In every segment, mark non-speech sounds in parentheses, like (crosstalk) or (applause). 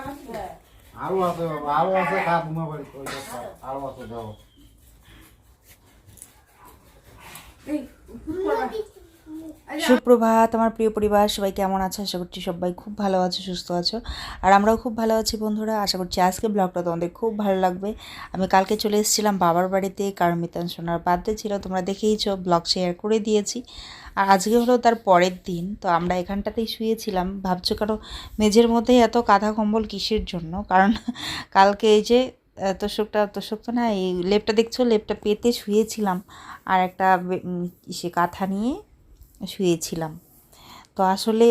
আছে বাবা আছে, খা, বুমা বাড়ি আছে সুপ্রভাত, আমার প্রিয় পরিবার, সবাই কেমন আছে? আশা করছি সবাই খুব ভালো আছো, সুস্থ আছো। আর আমরাও খুব ভালো আছি বন্ধুরা, আশা করছি আজকে ব্লগটা তোমাদের খুব ভালো লাগবে। আমি কালকে চলে এসেছিলাম বাবার বাড়িতে, কারণ মিতান সোনার বার্থডে ছিল, তোমরা দেখেইছো ব্লগ শেয়ার করে দিয়েছি। আর আজকে হলো তার পরের দিন, তো আমরা এখানটাতেই শুয়েছিলাম। ভাবছ কারও মেঝের মধ্যেই এত কাঁথা কম্বল কিসের জন্য? কারণ কালকে এই যে তোষকটা, তোষক তো না, এই লেপটা দেখছ? লেপটা পেতে শুয়েছিলাম। আর একটা সে কাঁথা নিয়ে শুয়েছিলাম। তো আসলে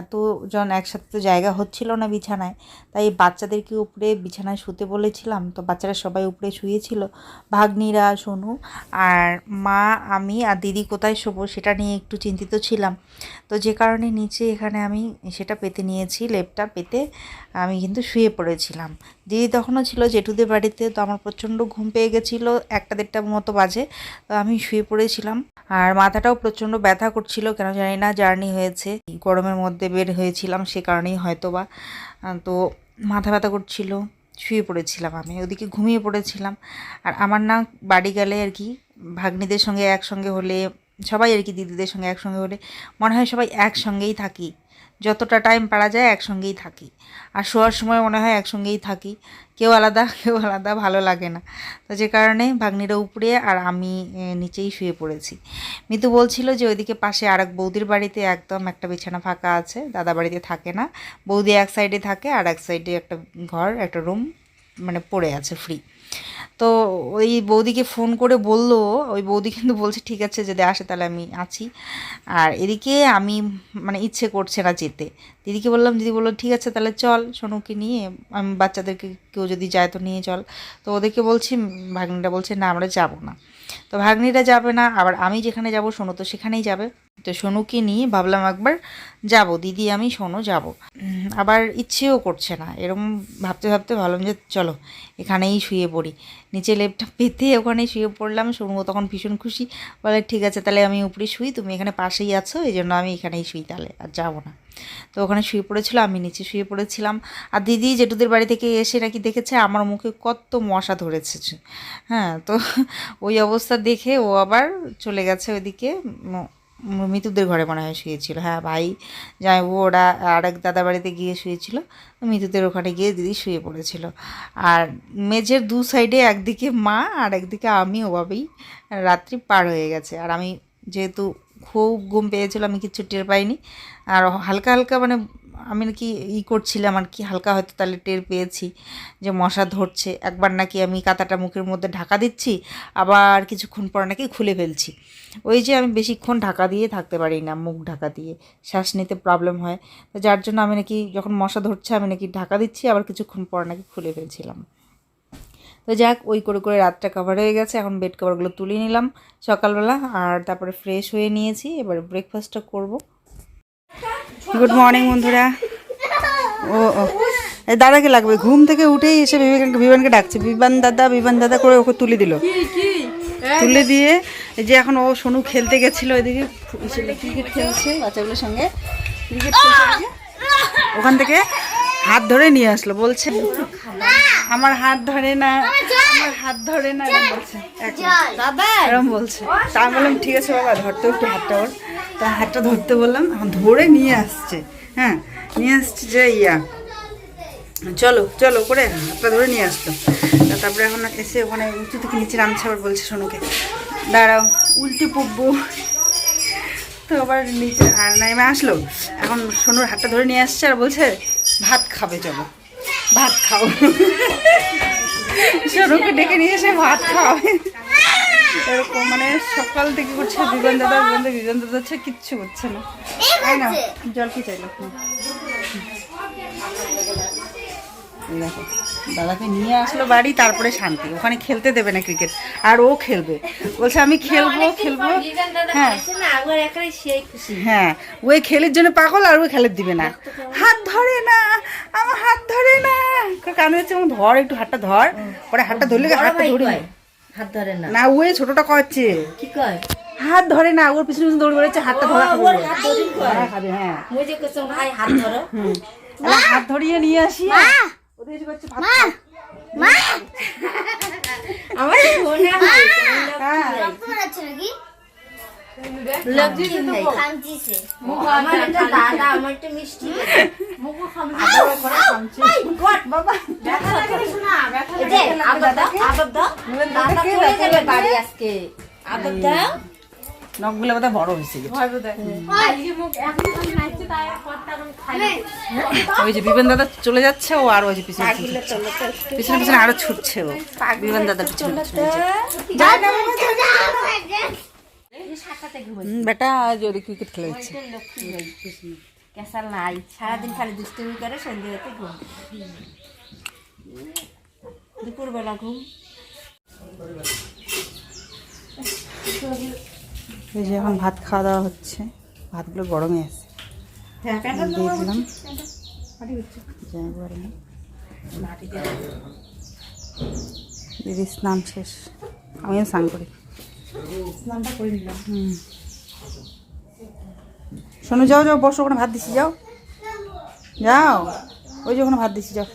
এতজন একসাথে তো জায়গা হচ্ছিল না বিছানায়। তাই বাচ্চাদেরকে উপরে বিছানায় শুতে বলেছিলাম। তো বাচ্চারা সবাই উপরে শুয়েছিল। ভাগ্নিরা, সোনু আর মা, আমি আর দিদি কোথায় শোবো সেটা নিয়ে একটু চিন্তিত ছিলাম। তো যে কারণে নিচে এখানে আমি সেটা পেতে নিয়েছি, লেপটা পেতে আমি কিন্তু শুয়ে পড়েছিলাম। দিদি তখনও ছিল জেঠুদের বাড়িতে, তো আমার প্রচণ্ড ঘুম পেয়ে গেছিল একটা দেড়টা মতো বাজে। তো আমি শুয়ে পড়েছিলাম। আর মাথাটাও প্রচণ্ড ব্যথা করছিল, কেন জানি না, জার্নি হয়েছে। গরমের মধ্যে বের হয়েছিলাম, সে কারণেই হয়তো বা তো মাথা ব্যথা করছিল, শুয়ে পড়েছিলাম আমি, ওদিকে ঘুমিয়ে পড়েছিলাম। আর আমার না বাড়ি গেলে আর কি, ভাগ্নিদের সঙ্গে একসঙ্গে হলে, সবাই আর কি দিদিদের সঙ্গে একসঙ্গে হলে, মনে হয় সবাই একসঙ্গেই থাকি। যতটা টাইম পারা যায় একসঙ্গেই থাকি। আর শোয়ার সময় মনে হয় একসঙ্গেই থাকি। কেউ আলাদা (laughs) কেউ আলাদা, ভালো লাগে না। তো যে কারণে ভাগ্নিরা উপরে আর আমি নিচেই শুয়ে পড়েছি। মিতু বলছিল যে ওইদিকে পাশে আর এক বৌদির বাড়িতে একদম একটা বিছানা ফাঁকা আছে, দাদা বাড়িতে থাকে না। বৌদি এক সাইডে থাকে আর এক সাইডে একটা ঘর, একটা রুম মানে পড়ে আছে ফ্রি তো ওই বৌদিকে ফোন করে বলল, ওই বৌদি কিন্তু বলছে, ঠিক আছে, যদি আসে তাহলে আমি আছি। আর এদিকে আমি মানে ইচ্ছে করছে না যেতে। দিদিকে বললাম, দিদি বলল, ঠিক আছে, তাহলে চল। সোনুকে নিয়ে আমি বাচ্চাদেরকে কেউ যদি যায় তো নিয়ে চল। তো ওদেরকে বলছি, ভাগ্নিটা বলছে, না, আমরা যাব না। তো ভাগ্নিরা যাবে না, আবার আমি যেখানে যাব, সোনু তো সেখানেই যাবে। তো সোনুকে নিয়ে ভাবলাম একবার যাব। দিদি, আমি সোনু যাব। আবার ইচ্ছেও করছে না। এরকম ভাবতে ভাবতে ভাবলাম যে চলো, এখানেই শুয়ে পড়ি। নিচে লেপটা পেতে ওখানেই শুয়ে পড়লাম। সোনু তখন ভীষণ খুশি। বলে, ঠিক আছে, তাহলে আমি উপরে শুই। তুমি এখানে পাশেই আছো, এই জন্য আমি এখানেই শুই তাহলে, আর যাব না। তো ওখানে শুয়ে পড়েছিল, আমি নিচে শুয়ে পড়েছিলাম। আর দিদি জেঠুদের বাড়ি থেকে এসে নাকি দেখেছে, আমার মুখে কত মশা ধরেছে। হ্যাঁ তো ওই অবস্থা দেখে ও আবার চলে গেছে ওইদিকে। মিতুদের ঘরে মনে হয় শুয়েছিল। হ্যাঁ ভাই, যাই ওরা আরেক দাদা বাড়িতে গিয়ে শুয়েছিল। মিতুদের ওখানে গিয়ে দিদি শুয়ে পড়েছিল। আর মেঝের দু সাইডে একদিকে মা আর একদিকে আমি ওভাবেই রাত্রি পার হয়ে গেছে। আর আমি যেহেতু খুব ঘুম পেয়েছিল, আমি কিচ্ছু টের পাইনি। আর হালকা হালকা মানে আমি নাকি ই করছিলাম আর কি, হালকা হয়তো তাহলে টের পেয়েছি যে মশা ধরছে। একবার নাকি আমি কাঁথাটা মুখের মধ্যে ঢাকা দিচ্ছি, আবার কিছুক্ষণ পর নাকি খুলে ফেলছি। ওই যে আমি বেশিক্ষণ ঢাকা দিয়ে থাকতে পারি না মুখ ঢাকা দিয়ে, শ্বাস নিতে প্রবলেম হয়। তো যার জন্য আমি নাকি যখন মশা ধরছে আমি নাকি ঢাকা দিচ্ছি, আবার কিছুক্ষণ পর নাকি খুলে ফেলছিলাম। তো যাক, ওই করে করে রাতটা কভার হয়ে গেছে, এখন বেড কভারগুলো তুলে নিলাম সকালবেলা, আর তারপরে ফ্রেশ হয়ে নিয়েছি, এবার ব্রেকফাস্টটা করব। গুড মর্নিং বন্ধুরা। ও ও। এই দাদাকে লাগবে। ঘুম থেকে উঠেই এসে বিবেকানকে বিমানকে ডাকছে। বিমান দাদা বিবান দাদা করে ওকে তুলে দিল। তুলে দিয়ে যে এখন ও সোনু খেলতে গেছিল ওইদিকে ক্রিকেট খেলছে বাচ্চাগুলোর সঙ্গে। ক্রিকেট খেলছে ওখান থেকে হাত ধরে নিয়ে আসলো বলছে আমার হাত ধরে না আমার হাত ধরে না এরকম বলছে। দাদা এরকম বলছে। তা বললাম ঠিক আছে বাবা ধরতে একটু হাতটা ওর। তা হাতটা ধরতে বললাম ধরে নিয়ে আসছে। হ্যাঁ নিয়ে আসছে যে ইয়া। চলো চলো করে হাতটা ধরে নিয়ে আসলো। তা তারপরে এখন এসে ওখানে উঁচু থেকে নিচে নামছে, আবার বলছে সোনুকে দাঁড়াও, উল্টে পড়ব। তো আবার নিচে আর নেমে আসলো। এখন সোনুর হাতটা ধরে নিয়ে আসছে আর বলছে, ভাত খাবে, চলো, ভাত খাও। সোনুকে ডেকে নিয়ে এসে ভাত খাওয়াবে। এরকম মানে সকাল থেকে করছে বিমান দাদা বিমান দাদা বিমান দাদা হচ্ছে কিচ্ছু করছে না। তাই না? জল কি চাইলো দেখো দাদাকে নিয়ে আসলো বাড়ি তারপরে শান্তি। ওখানে খেলতে দেবে না ক্রিকেট আর ও খেলবে। বলছে আমি খেলব খেলব। হ্যাঁ। হ্যাঁ ওই খেলের জন্য পাগল আর ওই খেলের দিবে না। হাত ধরে না আমার হাত ধরে না। কানে হচ্ছে ধর একটু হাতটা ধর। পরে হাতটা ধরলে হাতটা ধরে নে। হাত ধরে না। না ওই ছোটটা করছে কি কয়? হাত ধরে না ওর পিছনে পিছনে দৌড়ে বেড়াচ্ছে হাতটা ধরা খাবে। ওর হাত ধরি খাবে হ্যাঁ। মুই যে কইছম ভাই হাত ধরো। মা! হাত ধরিয়ে নিয়ে আসি ওদের এসে করছে মা! মা! আমার সোনা ভাই। হ্যাঁ নখগুলো বোধহয় বড় হয়েছে ওই যে বিবেন দাদা চলে যাচ্ছে ও আর ওই যে পিছনে পিছনে পিছনে আরও ছুটছে ও বিবেন দাদার পিছনে বেটা আজ ওদের ক্রিকেট খেলা হচ্ছে। কেসাল নাই। সারাদিন খালি দুষ্টুমি করে সন্ধ্যে রাতে ঘুম। দুপুরবেলা ঘুম। এই যে এখন ভাত খাওয়া দাওয়া হচ্ছে। ভাতগুলো গরমে আছে। দিয়ে দিলাম। দিদি স্নান শেষ। আমিও স্নান করি। স্নানটা করে নিলাম হুম শোনো যাও যাও বসো ওখানে ভাত দিছি যাও যাও ওই যে ওখানে ভাত দিছি যাও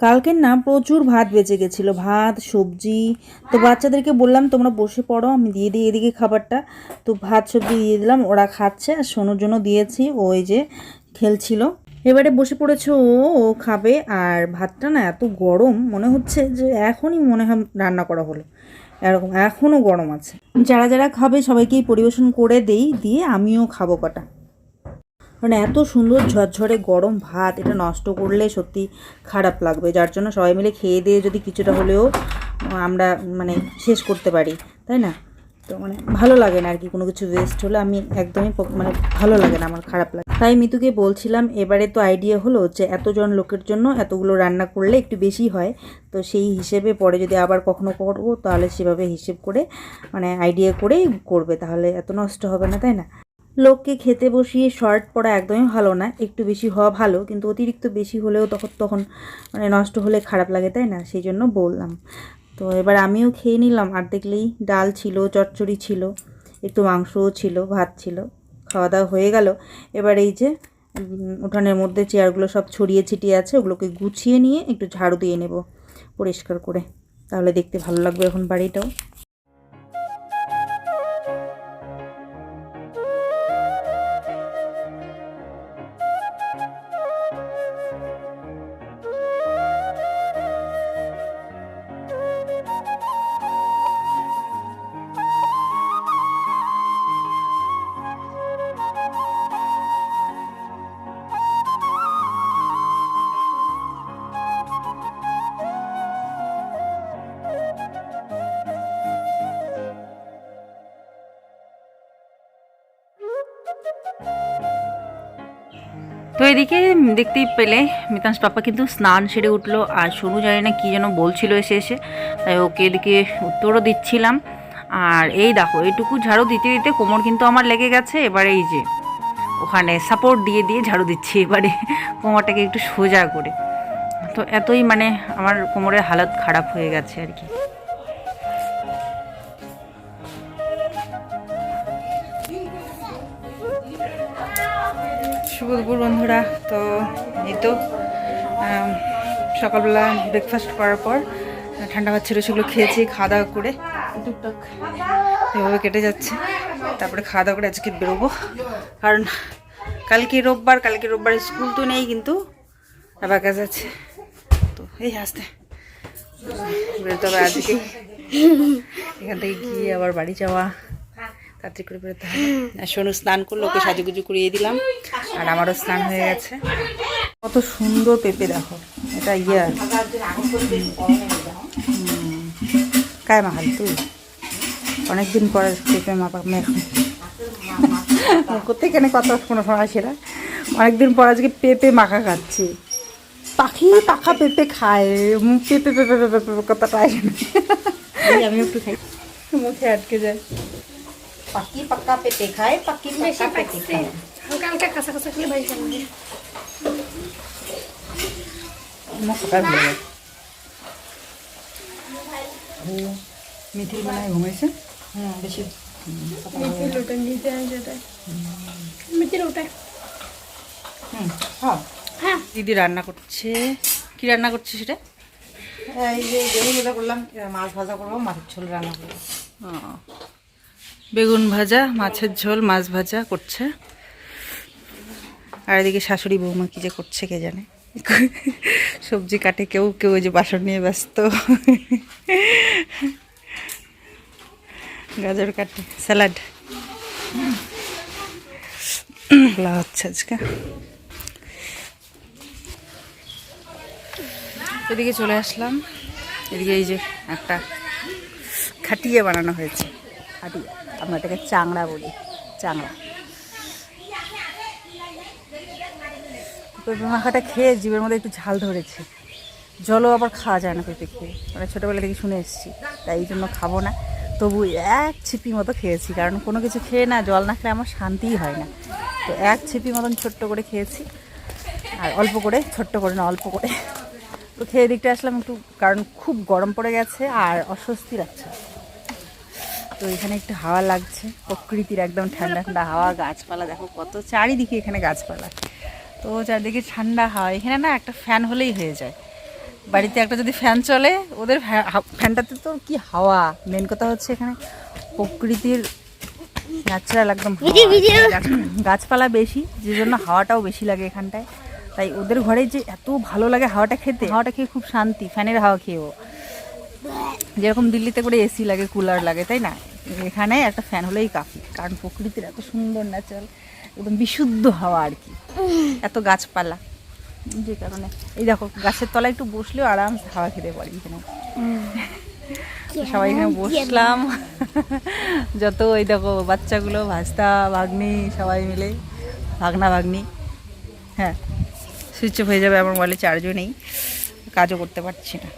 কালকের না প্রচুর ভাত বেঁচে গেছিল, ভাত, সবজি। তো বাচ্চাদেরকে বললাম, তোমরা বসে পড়ো, আমি দিয়ে দিই এদিকে খাবারটা। তো ভাত, সবজি দিয়ে দিলাম, ওরা খাচ্ছে, আর সোনুর জন্য দিয়েছি ওই যে খেলছিল। এবারে বসে পড়েছে ও ও খাবে, আর ভাতটা না এত গরম, মনে হচ্ছে যে এখনই মনে হয় রান্না করা হলো। এরকম, এখনও গরম আছে। যারা যারা খাবে, সবাইকেই পরিবেশন করে দেই, দিয়ে আমিও খাব কটা। কারণ এত সুন্দর ঝরঝরে গরম ভাত, এটা নষ্ট করলে সত্যি খারাপ লাগবে। যার জন্য সবাই মিলে খেয়ে দিয়ে যদি কিছুটা হলেও আমরা মানে শেষ করতে পারি, তাই না? তো মানে ভালো লাগে না আর কি কোনো কিছু ওয়েস্ট হলে। আমি একদমই মানে ভালো লাগে না, আমার খারাপ লাগে। তাই মিতুকে বলছিলাম, এবারে তো আইডিয়া হলো যে এতজন লোকের জন্য এতগুলো রান্না করলে একটু বেশি হয়। তো সেই হিসেবে পরে যদি আবার কখনো করব, তাহলে সেভাবে হিসেব করে মানে আইডিয়া করেই করবে। তাহলে এত নষ্ট হবে না, তাই না? লোককে খেতে বসিয়ে শর্ট পরা একদমই ভালো না, একটু বেশি হওয়া ভালো, কিন্তু অতিরিক্ত বেশি হলেও তখন তখন মানে নষ্ট হলে খারাপ লাগে, তাই না? সেই জন্য বললাম। তো এবার আমিও খেয়ে নিলাম, আর দেখলেই ডাল ছিল, চচ্চড়ি ছিল, একটু মাংসও ছিল, ভাত ছিল, খাওয়া দাওয়া হয়ে গেল। এবার এই যে উঠানের মধ্যে চেয়ারগুলো সব ছড়িয়ে ছিটিয়ে আছে, ওগুলোকে গুছিয়ে নিয়ে একটু ঝাড়ু দিয়ে নেব পরিষ্কার করে। তাহলে দেখতে ভালো লাগবে এখন বাড়িটাও। এদিকে দেখতেই পেলে মিতাংশ পাপা কিন্তু স্নান সেরে উঠল, আর সোনু জানি না কী যেন বলছিল এসে এসে, তাই ওকে এদিকে উত্তরও দিচ্ছিলাম। আর এই দেখো, এইটুকু ঝাড়ু দিতে দিতে কোমর কিন্তু আমার লেগে গেছে, এবারে এই যে, ওখানে সাপোর্ট দিয়ে দিয়ে ঝাড়ু দিচ্ছি, এবারে কোমরটাকে একটু সোজা করে। তো এতই মানে আমার কোমরের হালত খারাপ হয়ে গেছে আর কি। সকালবেলা ব্রেকফাস্ট করার পর, ঠান্ডা ভাত ছিল সেগুলো খেয়েছি, খাওয়া দাওয়া করে টুকটাক এভাবে কেটে যাচ্ছে। তারপরে খাওয়া দাওয়া করে আজকে বেরোবো। কারণ কালকে রোববার কালকে রোববার স্কুল তো নেই কিন্তু, আবার কাজ আছে। তো এই আসতে। বেরোতে হবে আজকে। এখান থেকে গিয়ে আবার বাড়ি যাওয়া। তাড়াতাড়ি করে বেরোতে হবে। আর সোনু স্নান করল, ওকে সাজুগুজু করিয়ে দিলাম। আর আমারও স্নান হয়ে গেছে। কত সুন্দর পেঁপে দেখো। এটা ইয়ে। কায় মাখাল তুই? অনেকদিন পরে পেঁপে মাপা মেখ কোথায় কেন কথা কোনো সময় সেটা অনেকদিন পর আজকে পেঁপে মাখা খাচ্ছি। পাখি পাখা পেঁপে খায়। পেঁপে পেঁপে পেঁপে পেঁপে কথাটা আসে আমি একটু খাই। মুখে আটকে যায়। পাখি পাক্কা পেটে খায় পাখি পেটে খায়। হালকা হালকা কাঁচা কাঁচা খেলে ভাই হয়ে মিথিল ঘুমাইছে বেশি। মিথিল ওটা মিথিল ওটা। হুম হ্যাঁ হ্যাঁ। দিদি রান্না করছে। কি রান্না করছে সেটা? এই যে বেগুনগুলো করলাম মাছ ভাজা করব মাছের ঝোল রান্না করব। বেগুন ভাজা মাছের ঝোল মাছ ভাজা করছে। আর এদিকে শাশুড়ি বৌমা কি যে করছে কে জানে। (laughs) সবজি কাটে, কেউ কেউ যে বাসন নিয়ে ব্যস্ত। গাজর কাটে, স্যালাড। খোলা হচ্ছে আজকে। এদিকে চলে আসলাম। এদিকে এই যে একটা খাটিয়ে বানানো হয়েছে। খাটিয়ে, আমরা এটাকে চাংড়া বলি, চাংড়া। পেঁপে মাখাটা খেয়ে জীবের মধ্যে একটু ঝাল ধরেছে। জলও আবার খাওয়া যায় না পেঁপে খেয়ে মানে ছোটোবেলা থেকে শুনে এসেছি। তাই এই জন্য খাব না। তবু এক ছিপি মতো খেয়েছি। কারণ কোনো কিছু খেয়ে না, জল না খেলে আমার শান্তিই হয় না। তো এক ছিপি মতন ছোট্ট করে খেয়েছি। আর অল্প করে, ছোট্ট করে না, অল্প করে। তো খেয়ে দিকটা আসলাম একটু, কারণ খুব গরম পড়ে গেছে আর অস্বস্তি লাগছে। তো এখানে একটু হাওয়া লাগছে। প্রকৃতির একদম ঠান্ডা ঠান্ডা হাওয়া, গাছপালা। দেখো কত চারিদিকে এখানে গাছপালা। তো চারিদিকে ঠান্ডা হাওয়া এখানে না একটা ফ্যান হলেই হয়ে যায়। বাড়িতে একটা যদি ফ্যান চলে ওদের ফ্যানটাতে তো কি হাওয়া। মেন কথা হচ্ছে এখানে প্রকৃতির ন্যাচারাল একদম গাছপালা বেশি যে জন্য হাওয়াটাও বেশি লাগে এখানটায়। তাই ওদের ঘরে যে এত ভালো লাগে হাওয়াটা খেতে হাওয়াটা খেয়ে খুব শান্তি ফ্যানের হাওয়া খেয়েও। যেরকম দিল্লিতে করে এসি লাগে কুলার লাগে তাই না? এখানে একটা ফ্যান হলেই কাফি কারণ প্রকৃতির এত সুন্দর ন্যাচারাল একদম বিশুদ্ধ হাওয়া আর কি। এত গাছপালা। যে কারণে। এই দেখো গাছের তলায় একটু বসলেও আরামসে হাওয়া খেতে পারি এখানে। (laughs) সবাই এখানে বসলাম। (laughs) যত ওই দেখো বাচ্চাগুলো ভাস্তা ভাগ্নি সবাই মিলে ভাগনা ভাগ্নি। হ্যাঁ সুইচ অফ হয়ে যাবে আমার মোবাইলে চার্জও নেই। কাজও করতে পারছি না।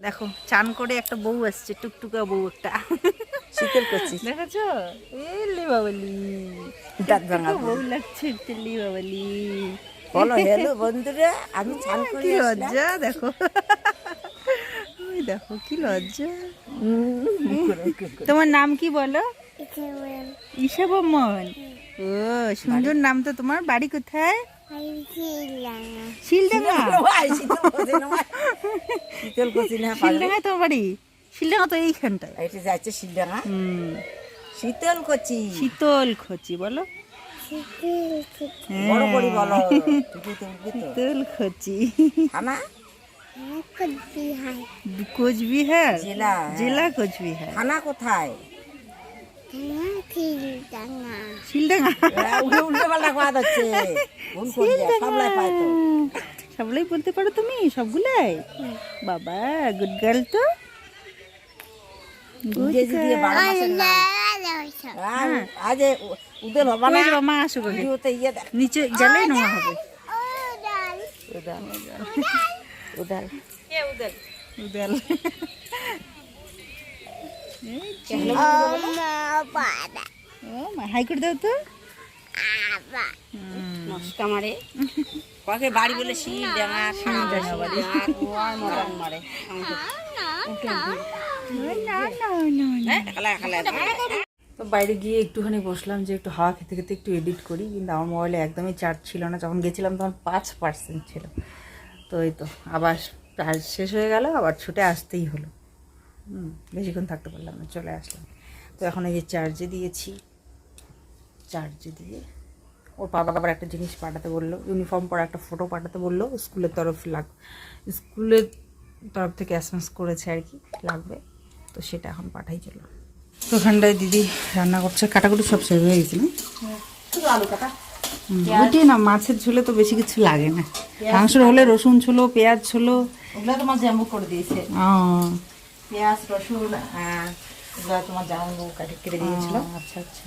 দেখো চান করে একটা বউ আসছে টুকটুকা বউ একটা। (laughs) শীতল করছিস। দেখেছ? এলি বাবলি দাঁত ভাঙা বউ। লাগছে তেলি বাবলি বলো হ্যালো বন্ধুরা আমি চান করে লজ্জা দেখো। ওই দেখো কি লজ্জা। তোমার নাম কি বলো? ঈশা ও সুন্দর নাম তো তোমার। বাড়ি কোথায়? শিলডাঙ্গা। শীতল করছি না শিলডাঙ্গায় তোমার বাড়ি? শিলডাঙ্গা তো এইখানটায়। এটা যাচ্ছে শিলডাঙা। হুম শীতল করছি শীতল খচি বলো। বড় হ্যাঁ। বলো তো। শীতল খচি। খানা কোচবিহার? জেলা। জেলা কোচবিহার। খানা কোথায়? শিলডাঙ্গা সবগুলোই বলতে পারো তুমি? সবগুলাই? বাবা গুড গার্ল তো। ইংরেজি দিয়ে নাম আর আজ এ উ- না মা আসুক ভিডিওতে ইয়ে নিচে গেলেই নোয়া হবে। উদাল। উদাল। উদাল। ও হাই করে দাও তো। মারে। কাকে বাড়ি বলে শিল ডাঙা শিল ডাঙা বাড়ি। মদন মারে। তো বাইরে গিয়ে একটুখানি বসলাম যে একটু হাওয়া খেতে খেতে একটু এডিট করি, কিন্তু আমার মোবাইলে একদমই চার্জ ছিল না। যখন গেছিলাম তখন পাঁচ পার্সেন্ট ছিল। তো এই তো, আবার চার্জ শেষ হয়ে গেল, আবার ছুটে আসতেই হলো। হুম, বেশিক্ষণ থাকতে পারলাম না, চলে আসলাম। তো এখন এই যে চার্জে দিয়েছি চার্জে দিয়ে ওর বাবা আবার একটা জিনিস পাঠাতে বলল ইউনিফর্ম পরা একটা ফটো পাঠাতে বলল, স্কুলের তরফ লাগ, স্কুলের তরফ থেকে অ্যাসমেন্স করেছে আর কি, লাগবে। তো সেটা এখন পাঠাই চলো তো ওখানটায় দিদি রান্না করছে কাটাকুটি সব শেষ হয়ে গেছে না? আলু কাটা। ওইটাই না মাছের ঝোলে তো বেশি কিছু লাগে না। মাংসের হলে রসুন ছোলো পেঁয়াজ ছোলো ওগুলো তোমার করে দিয়েছে। পেঁয়াজ রসুন হ্যাঁ ওগুলো তোমার কাটে কেটে দিয়েছিল। আচ্ছা আচ্ছা।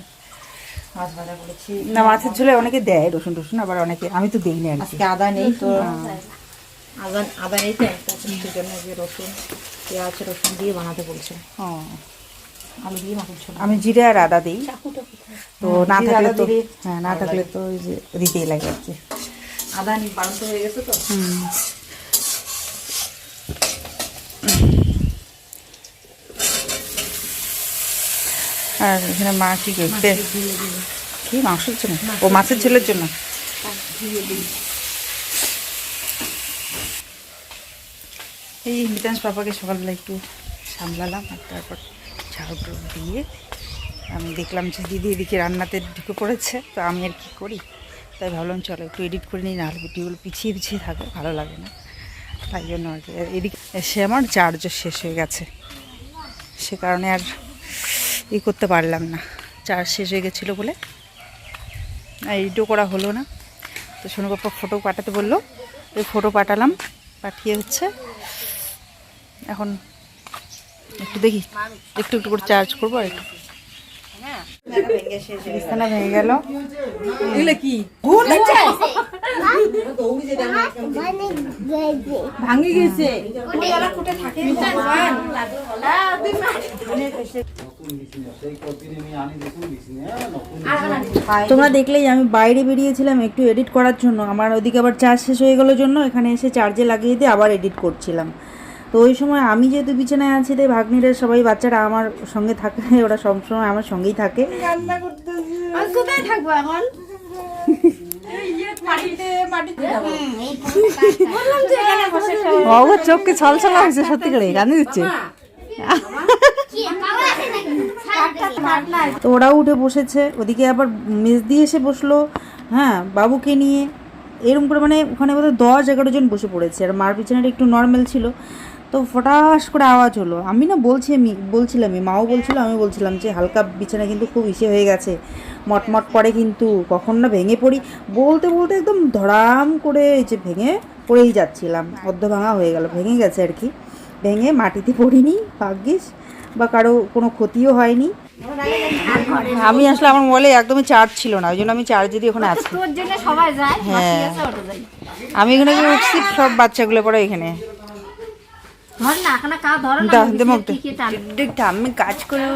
মাছ ভাজা করেছি। না মাছের ঝোলে অনেকে দেয় রসুন টসুন আবার অনেকে আমি তো দিই না আর কি। আজকে আদা নেই তো। আদা আদা একটা তো সেই রসুন পেঁয়াজ রসুন দিয়ে বানাতে বলছে ও। আমি দিয়ে মাখুন আমি জিরে আর আদা দিই। তো না থাকলে তো হ্যাঁ না থাকলে হ্যাঁ, তো ওই যে দিতেই লাগে আর কি। আদা বাড়ন্ত হয়ে গেছে তো? হুম। আর এখানে মা কি করছে? কি মাংসের জন্য ও মাছের ঝোলের জন্য? এই মিতাংশ পাপাকে সকালবেলা একটু সামলালাম আর তারপর ঝাড়ু দিয়ে আমি দেখলাম যে দিদি এদিকে রান্নাতে ঢুকে পড়েছে, তো আমি আর কি করি? তাই ভাবলাম, চলো একটু এডিট করে নিই, নাহলে ভিডিওগুলো পিছিয়ে পিছিয়ে থাকে, ভালো লাগে না। তাই জন্য আর কি এদিকে এসে আমার চার্জও শেষ হয়ে গেছে। সে কারণে আর ই করতে পারলাম না। চার্জ শেষ হয়ে গেছিল বলে এডিটও করা হলো না। তো সোনু বাপ্পা ফটো পাঠাতে বলল, ওই ফটো পাঠালাম, পাঠিয়ে হচ্ছে। এখন একটু দেখি একটু একটু করে চার্জ করব আর একটু। বিছানা ভেঙে গেল। এগুলো কি? ভাঙি গেছে। তোমরা দেখলেই আমি বাইরে বেরিয়েছিলাম একটু এডিট করার জন্য। আমার ওদিকে আবার চার্জ শেষ হয়ে গেলোর জন্য এখানে এসে চার্জে লাগিয়ে দিয়ে আবার এডিট করছিলাম। তো ওই সময় আমি যেহেতু বিছানায় আছি তাই ভাগ্নিরা সবাই বাচ্চারা আমার সঙ্গে থাকে (laughs) ওরা সবসময় আমার সঙ্গেই থাকে। আর কোথায় থাকব এখন? বাবা চোখকে ছলছল হয়েছে সত্যি করে দিচ্ছে। তো ওরাও উঠে বসেছে ওদিকে আবার মেজ দিয়ে এসে বসল হ্যাঁ বাবুকে নিয়ে। এরকম করে মানে ওখানে বোধহয় দশ এগারো জন বসে পড়েছে আর মার বিছানাটা একটু নর্মাল ছিল। তো ফটাস করে আওয়াজ হলো। আমি না বলছি আমি বলছিলামই মাও বলছিল আমি বলছিলাম যে হালকা বিছানা কিন্তু খুব ইসে হয়ে গেছে। মটমট করে কিন্তু কখন না ভেঙে পড়ি। বলতে বলতে একদম ধড়াম করে এই যে ভেঙে পড়েই যাচ্ছিলাম। অর্ধ ভাঙা হয়ে গেল ভেঙে গেছে আর কি। ভেঙে মাটিতে পড়িনি ভাগ্যিস বা কারও কোনো ক্ষতিও হয়নি। আমি আসলে আমার মোবাইলে একদমই চার্জ ছিল না ওই জন্য আমি চার্জে দিয়ে ওখানে আছি। হ্যাঁ। আমি এখানে উঠছি সব বাচ্চাগুলো পড়ে এখানে। আমি কাজ করো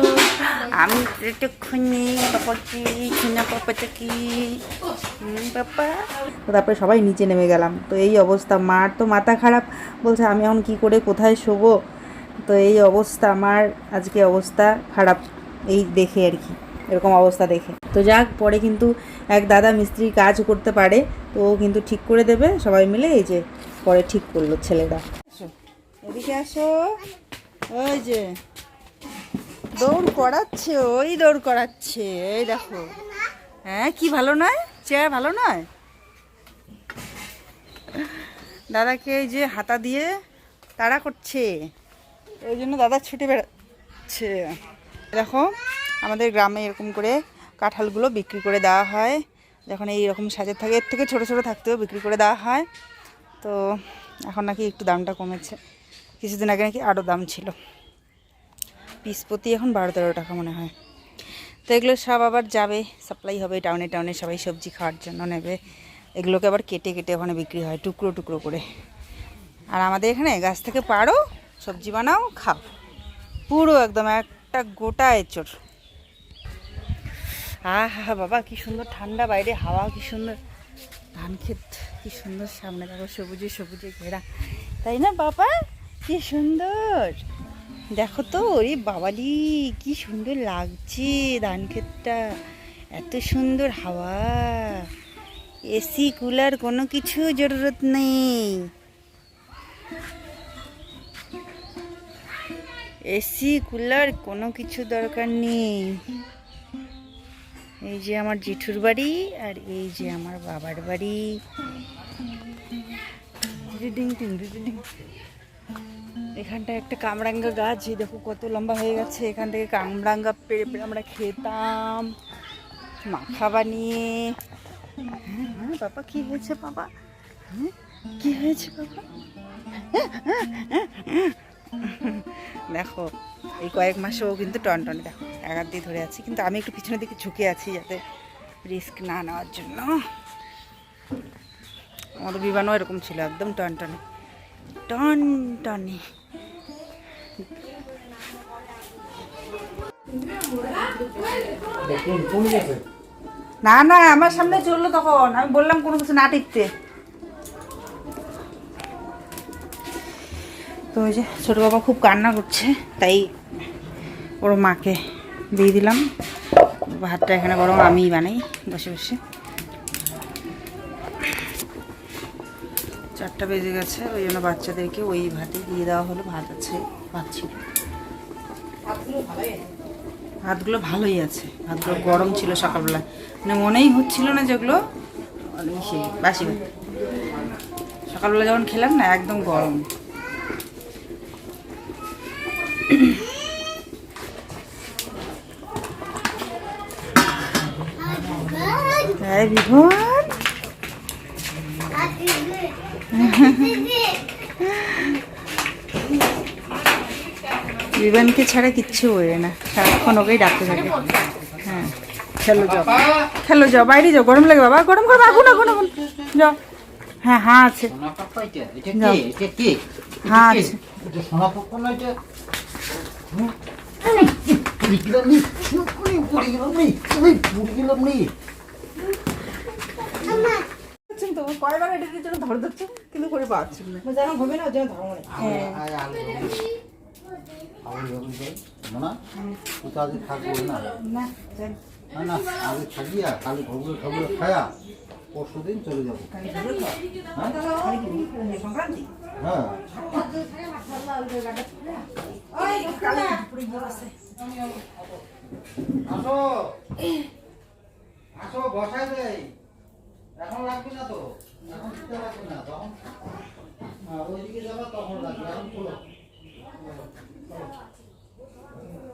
আমি এতক্ষণে পাপাকে ছিনা পাপাটা কি? পাপা তারপরে সবাই নিচে নেমে গেলাম। তো এই অবস্থা মার তো মাথা খারাপ। বলছে আমি এখন কি করে কোথায় শোবো? তো এই অবস্থা আমার আজকে অবস্থা খারাপ। এই দেখে আর কি এরকম অবস্থা দেখে। তো যাক পরে কিন্তু এক দাদা মিস্ত্রি কাজ করতে পারে। তো ও কিন্তু ঠিক করে দেবে সবাই মিলে এই যে পরে ঠিক করল ছেলেরা এদিকে আসো। ওই যে, দৌড় করাচ্ছে, ওই দৌড় করাচ্ছে, এই দেখো। হ্যাঁ কি ভালো নয়? চেয়ার ভালো নয়? দাদাকে এই যে হাতা দিয়ে তাড়া করছে ওই জন্য দাদা ছুটে বেড়াচ্ছে। দেখো, আমাদের গ্রামে এরকম করে কাঁঠালগুলো বিক্রি করে দেওয়া হয়। যখন এই রকম সাজের থাকে, এর থেকে ছোটো ছোটো থাকতেও বিক্রি করে দেওয়া হয়। তো, এখন নাকি একটু দামটা কমেছে। কিছুদিন আগে নাকি আরও দাম ছিল। পিস প্রতি এখন বারো তেরো টাকা মনে হয়। তো এগুলো সব আবার যাবে সাপ্লাই হবে টাউনে টাউনে সবাই সবজি খাওয়ার জন্য নেবে। এগুলোকে আবার কেটে কেটে ওখানে বিক্রি হয়, টুকরো টুকরো করে। আর আমাদের এখানে গাছ থেকে পারো, সবজি বানাও, খাও। পুরো একদম একটা গোটা এঁচড়। হা হা বাবা, কি সুন্দর ঠান্ডা বাইরে, হাওয়া কি সুন্দর। ধান ক্ষেত কি সুন্দর, সামনে দেখো সবুজে সবুজে ঘেরা। তাই না বাবা? কি সুন্দর। দেখো তো, ওরে বাবালি, কি সুন্দর লাগছে ধান ক্ষেতটা এত সুন্দর হাওয়া। এসি, কুলার, কোনো কিছু জরুরত নেই। এসি, কুলার, কোনো কিছু দরকার নেই। এই যে আমার জেঠুর বাড়ি আর এই যে আমার বাবার বাড়ি। ডিডিং টিং ডিডিং। এখানটায় একটা কামরাঙ্গা গাছ দেখো কত লম্বা হয়ে গেছে। এখান থেকে কামরাঙ্গা পেড়ে পেড়ে আমরা খেতাম, মাখা বানিয়ে। হ্যাঁ হ্যাঁ বাবা, কি হয়েছে বাবা? হ্যাঁ কি হয়েছে বাবা? দেখো, এই কয়েক মাসে ও কিন্তু টনটনে, দেখো এগার দিয়ে ধরে আছি, কিন্তু আমি একটু পিছনের দিকে ঝুঁকে আছি যাতে রিস্ক না নেওয়ার জন্য। আমাদের বিমানও এরকম ছিল, একদম টনটনে টনটনে। না না, আমার সামনে চলল তখন। আমি বললাম কোনো কিছু না টিপতে। তো ওই যে ছোটো বাবা খুব কান্না করছে, তাই ওর মাকে দিয়ে দিলাম। ভাতটা এখানে গরম, আমিই বানাই বসে বসে। চারটা বেজে গেছে, ওই জন্য বাচ্চাদেরকে ওই ভাতে দিয়ে দেওয়া হলো। ভাত আছে, ভাত ছিল। ভাতগুলো ভালোই আছে। ভাতগুলো গরম ছিল সকালবেলা। মানে মনেই হচ্ছিল না যেগুলো মানে বাসি ভাত। সকালবেলা যখন খেলাম না, একদম গরম। বিভন বিমানকে ছাড়া কিচ্ছু ওরে না। সারাক্ষণ ওকেই ডাকতে থাকে। হ্যাঁ। খেলো যাও। খেলো যাও বাইরে যাও গরম লাগে বাবা গরম গরম আগুন আগুন আগুন। যাও। হ্যাঁ হ্যাঁ আছে। হ্যাঁ কয়বার এটার জন্য ধরে ধরছে কিন্তু করে পাচ্ছি না। যেন হবে না ওই জন্য আলু আলু যাই না কোথা আগে থাকব না? না না আগে থাকিয়া কালি ঘরগুলো ঠাকুর খায়া পরশু দিন চলে যাব। হ্যাঁ? হ্যাঁ। আসো। আসো বসাই দেই। এখন লাগবে না তো? এখন দিতে লাগবে না তখন হ্যাঁ, ওইদিকে যাবা তখন লাগবে এখন খোলো বলব না দেওয়া বলব না নাও তো ধান্না নেই বলে না হ্যাঁ শশাটা কানে খালে দিলে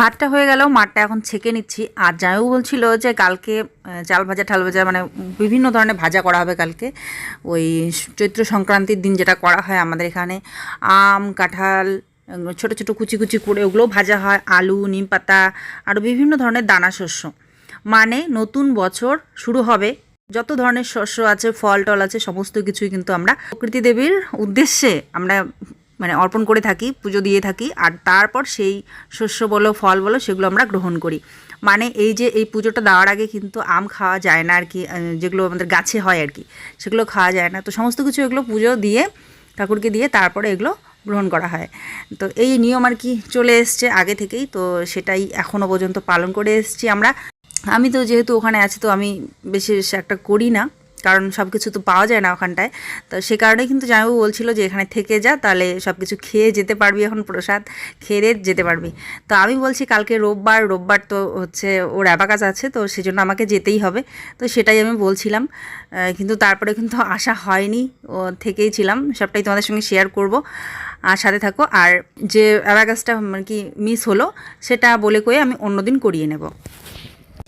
ভাতটা হয়ে গেল, মাঠটা এখন ছেঁকে নিচ্ছি। আর জামাইবাবু বলছিল যে কালকে চাল ভাজা, ঠাল ভাজা মানে বিভিন্ন ধরনের ভাজা করা হবে কালকে। ওই চৈত্র সংক্রান্তির দিন যেটা করা হয় আমাদের এখানে, আম, কাঁঠাল ছোট ছোট কুচি কুচি করে ওগুলোও ভাজা হয়, আলু, নিম পাতা আরও বিভিন্ন ধরনের দানা শস্য। মানে নতুন বছর শুরু হবে। যত ধরনের শস্য আছে, ফল টল আছে, সমস্ত কিছুই কিন্তু আমরা প্রকৃতি দেবীর উদ্দেশ্যে আমরা মানে অর্পণ করে থাকি, পুজো দিয়ে থাকি, আর তারপর সেই শস্য বলো, ফল বলো, সেগুলো আমরা গ্রহণ করি। মানে এই যে এই পুজোটা দেওয়ার আগে কিন্তু আম খাওয়া যায় না আর কি যেগুলো আমাদের গাছে হয় আর কি, সেগুলো খাওয়া যায় না। তো সমস্ত কিছু এগুলো পুজো দিয়ে, ঠাকুরকে দিয়ে তারপরে এগুলো গ্রহণ করা হয়। তো এই নিয়ম আর কি চলে এসছে আগে থেকেই, তো সেটাই এখনও পর্যন্ত পালন করে এসছি আমরা। আমি তো যেহেতু ওখানে আছি, তো আমি বেশি একটা করি না। কারণ সব কিছু তো পাওয়া যায় না ওখানটায়। তো সে কারণেই কিন্তু জামাইবাবু বলছিল যে, এখানে থেকে যা, তাহলে সব কিছু খেয়ে যেতে পারবি এখন প্রসাদ, খেয়ে যেতে পারবি। তো আমি বলছি, কালকে রোববার রোববার তো হচ্ছে ওর অ্যাবাকাস আছে, তো সেজন্য আমাকে যেতেই হবে। তো সেটাই আমি বলছিলাম। কিন্তু তারপরে কিন্তু আসা হয়নি, ও থেকেই ছিলাম, সবটাই তোমাদের সঙ্গে শেয়ার করব। আর সাথে থাকো, আর যে অ্যাবাকাসটা মানে কি মিস হলো, সেটা বলে কয়ে আমি অন্যদিন করিয়ে নেব।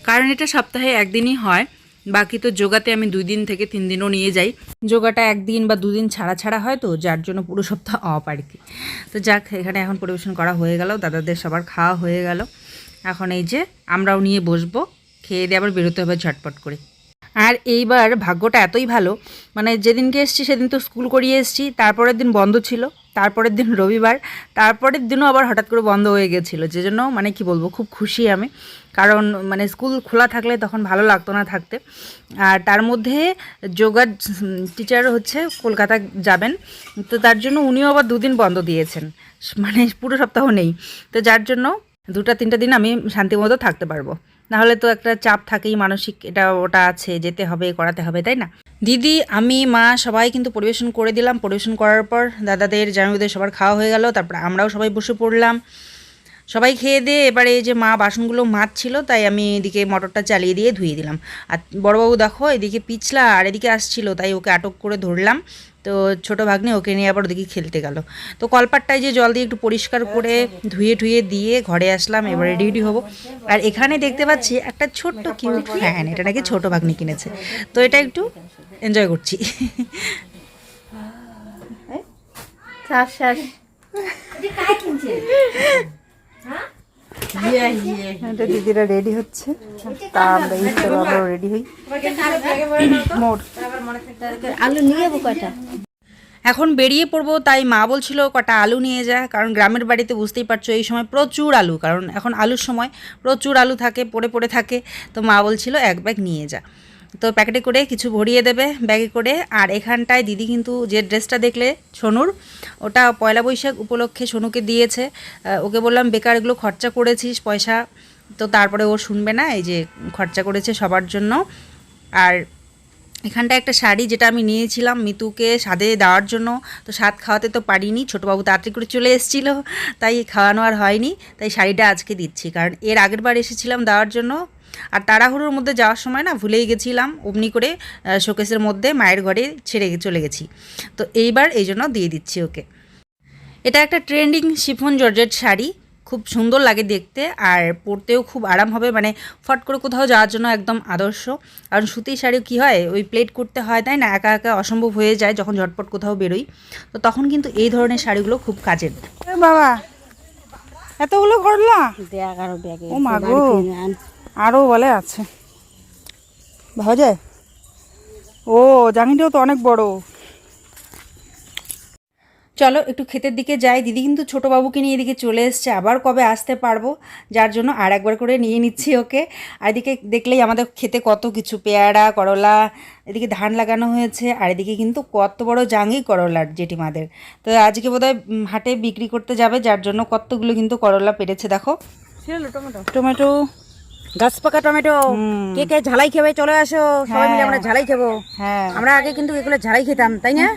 কারণ এটা সপ্তাহে একদিনই হয়। বাকি তো যোগাতে আমি দুই দিন থেকে তিন দিনও নিয়ে যাই। যোগাটা একদিন বা দুদিন ছাড়া ছাড়া হয় তো, যার জন্য পুরো সপ্তাহ অফ আর কি। তো যাক, এখানে এখন পরিবেশন করা হয়ে গেল, দাদাদের সবার খাওয়া হয়ে গেল। এখন এই যে আমরাও নিয়ে বসবো, খেয়ে দিয়ে আবার বেরোতে হবে ঝটপট করে। আর এইবার ভাগ্যটা এতই ভালো মানে যেদিনকে এসছি সেদিন তো স্কুল করিয়ে এসছি, তারপরের দিন বন্ধ ছিল, তারপরের দিন রবিবার, তারপরের দিনও আবার হঠাৎ করে বন্ধ হয়ে গেছিল। যে জন্য মানে কি বলব, খুব খুশি আমি। কারণ মানে স্কুল খোলা থাকলে তখন ভালো লাগতো না থাকতে। আর তার মধ্যে যোগা টিচার হচ্ছে কলকাতা যাবেন। তো তার জন্য উনিও আবার দুদিন বন্ধ দিয়েছেন। মানে পুরো সপ্তাহ নেই। তো যার জন্য দুটা, তিনটা দিন আমি শান্তিমতো থাকতে পারব। নাহলে তো একটা চাপ থাকেই মানসিক, এটা ওটা আছে, যেতে হবে, করাতে হবে, তাই না? দিদি, আমি, মা সবাই কিন্তু পরিবেশন করে দিলাম। পরিবেশন করার পর দাদাদের, জামাইদের সবার খাওয়া হয়ে গেল। তারপর আমরাও সবাই বসে পড়লাম। সবাই খেয়ে দিয়ে এবারে এই যে মা বাসনগুলো মাজছিল তাই আমি এদিকে মটরটা চালিয়ে দিয়ে ধুয়ে দিলাম। আর বড়বাবু দেখো এদিকে পিছলা আর এদিকে আসছিল তাই ওকে আটক করে ধরলাম। তো ছোট ভাগ্নে ওকে নিয়ে আবার ওদিকে খেলতে গেল। তো কলপাটটায় যে জল দিয়ে একটু পরিষ্কার করে ধুয়ে টুয়ে দিয়ে ঘরে আসলাম এবার রেডি রেডি হব। আর এখানে দেখতে পাচ্ছি একটা ছোট্ট কিউট ফ্যান এটা নাকি ছোটো ভাগ্নি কিনেছে। তো এটা একটু এনজয় করছি। শ্বাস শ্বাস এটা দিদিরা রেডি হচ্ছে। তা আমরা এই আমরা রেডি হই। মোর। আলু নিয়ে যাব কয়টা এখন বেরিয়ে পড়ব তাই মা বলছিল কটা আলু নিয়ে যা কারণ গ্রামের বাড়িতে বুঝতেই পারছ এই সময় প্রচুর আলু কারণ এখন আলুর সময় প্রচুর আলু থাকে পড়ে পড়ে থাকে। তো মা বলছিল এক ব্যাগ নিয়ে যা। তো প্যাকেটে করে কিছু ভরিয়ে দেবে, ব্যাগে করে। আর এখানটায় দিদি কিন্তু যে ড্রেসটা দেখলে, সোনুর, ওটা পয়লা বৈশাখ উপলক্ষে সোনুকে দিয়েছে। ওকে বললাম, বেকার এগুলো খরচা করেছিস পয়সা? তো তারপরে ও শুনবে না, এই যে খরচা করেছে সবার জন্য। আর এখানটা একটা শাড়ি যেটা আমি নিয়েছিলাম মিতুকে স্বাদে দেওয়ার জন্য। তো স্বাদ খাওয়াতে তো পারিনি, ছোটোবাবু তাড়াতাড়ি করে চলে এসেছিল, তাই খাওয়ানো আর হয়নি। তাই শাড়িটা আজকে দিচ্ছি, কারণ এর আগের বার এসেছিলাম দেওয়ার জন্য। আর তাড়াহুড়োর মধ্যে যাওয়ার সময় না ভুলেই গেছিলাম অমনি করে শোকেসের মধ্যে মায়ের ঘরে ছেড়ে চলে গেছি। তো এইবার এই জন্য দিয়ে দিচ্ছি ওকে। এটা একটা ট্রেন্ডিং শিফন জর্জেট শাড়ি খুব সুন্দর লাগে দেখতে আর পরতেও খুব আরাম হবে মানে ফট করে কোথাও যাওয়ার জন্য একদম আদর্শ। কারণ সুতির শাড়ি কী হয় ওই প্লেট করতে হয় তাই না? একা একা অসম্ভব হয়ে যায় যখন ঝটপট কোথাও বেরোই। তো তখন কিন্তু এই ধরনের শাড়িগুলো খুব কাজের বাবা এতগুলো করলা ও আরও বলে আছে। ভাবা যায়? ও জাঙ্গিটাও তো অনেক বড়। চলো একটু ক্ষেতের দিকে যাই। দিদি কিন্তু ছোটো বাবুকে নিয়ে এদিকে চলে এসছে। আবার কবে আসতে পারব? যার জন্য আর একবার করে নিয়ে নিচ্ছি ওকে। আর এদিকে দেখলেই আমাদের খেতে কত কিছু। পেয়ারা করলা এদিকে ধান লাগানো হয়েছে। আর এদিকে কিন্তু কত বড় জাঙ্গি করলার জেঠিমাদের। তো আজকে বোধহয় হাটে বিক্রি করতে যাবে। যার জন্য কতগুলো কিন্তু করলা পেরেছে দেখো। টমেটো। টমেটো। গাছ পাকা টমেটো কে কে ঝালাই খেবে চলে আসো। সবাই মিলে আমরা ঝালাই খাব। হ্যাঁ। আমরা আগে কিন্তু এগুলো ঝালাই খেতাম তাই না?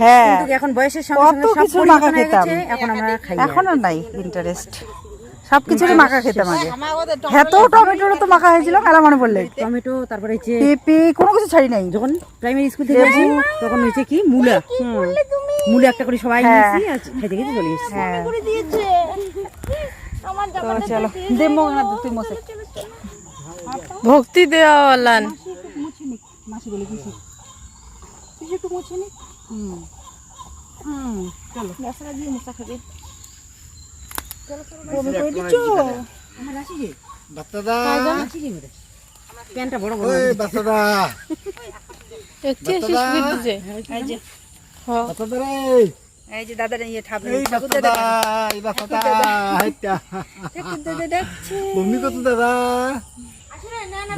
হ্যাঁ। কিন্তু এখন বয়সের সঙ্গে সঙ্গে সব কিছু মাখা পরিবর্তন হয়ে খেতাম। গেছে এখন আমরা খাই এখন আর নাই ইন্টারেস্ট সব কিছুরই মাখা খেতাম আগে। হ্যাঁ তো তো মাখা হয়েছিল খেলা মনে পড়লে। টমেটো তারপরে হচ্ছে পেঁপে কোনো কিছু ছাড়ি নাই। যখন প্রাইমারি স্কুল থেকে আসি তখন হয়েছে কি মূলা। মূলা একটা করে সবাই নিয়েছি আর খাইতে খেতে চলে এসেছি। হ্যাঁ। তো চলো তুই মশে ভক্তি দেওয়ালান বাচ্চাদা প্যান্টটা বড় বড় ওই বাচ্চাদা দেখছিস দিচ্ছে বাচ্চাদা রে এই যে দাদার ইয়ে ঠাকুর এই বাচ্চাদা এই বাচ্চাদা হাইটা বমি করতো দাদা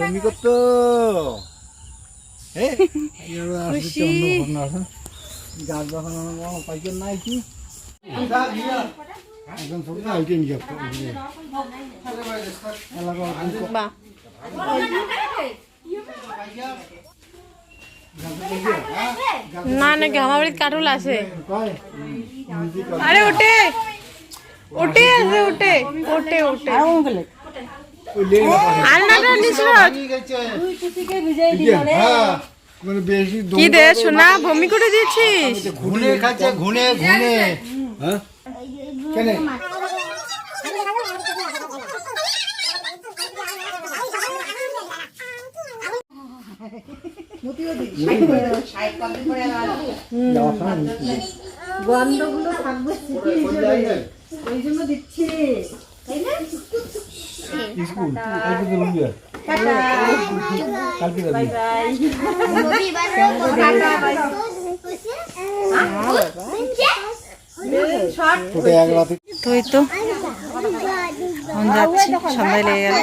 বমি করতো? না নাকি আমার বাড়িতে কাঠুল আছে? আরে ওটে ওটে আছে ওটে ওটে ওটে আলনাটা নিছিল ভাঙিয়ে গেছে। হ্যাঁ মানে বেশি কি দে সোনা বমি করে দিয়েছিস? ঘুনে খাচ্ছে ঘুনে ঘুনে। হ্যাঁ? কেন? গন্ধগুলো থাকবে ওই জন্য দিচ্ছি। স্কুল কালকে তো রবিবার কালকে রাতে তো এই তো। এখন যাচ্ছি সন্ধ্যায় লেগে গেল।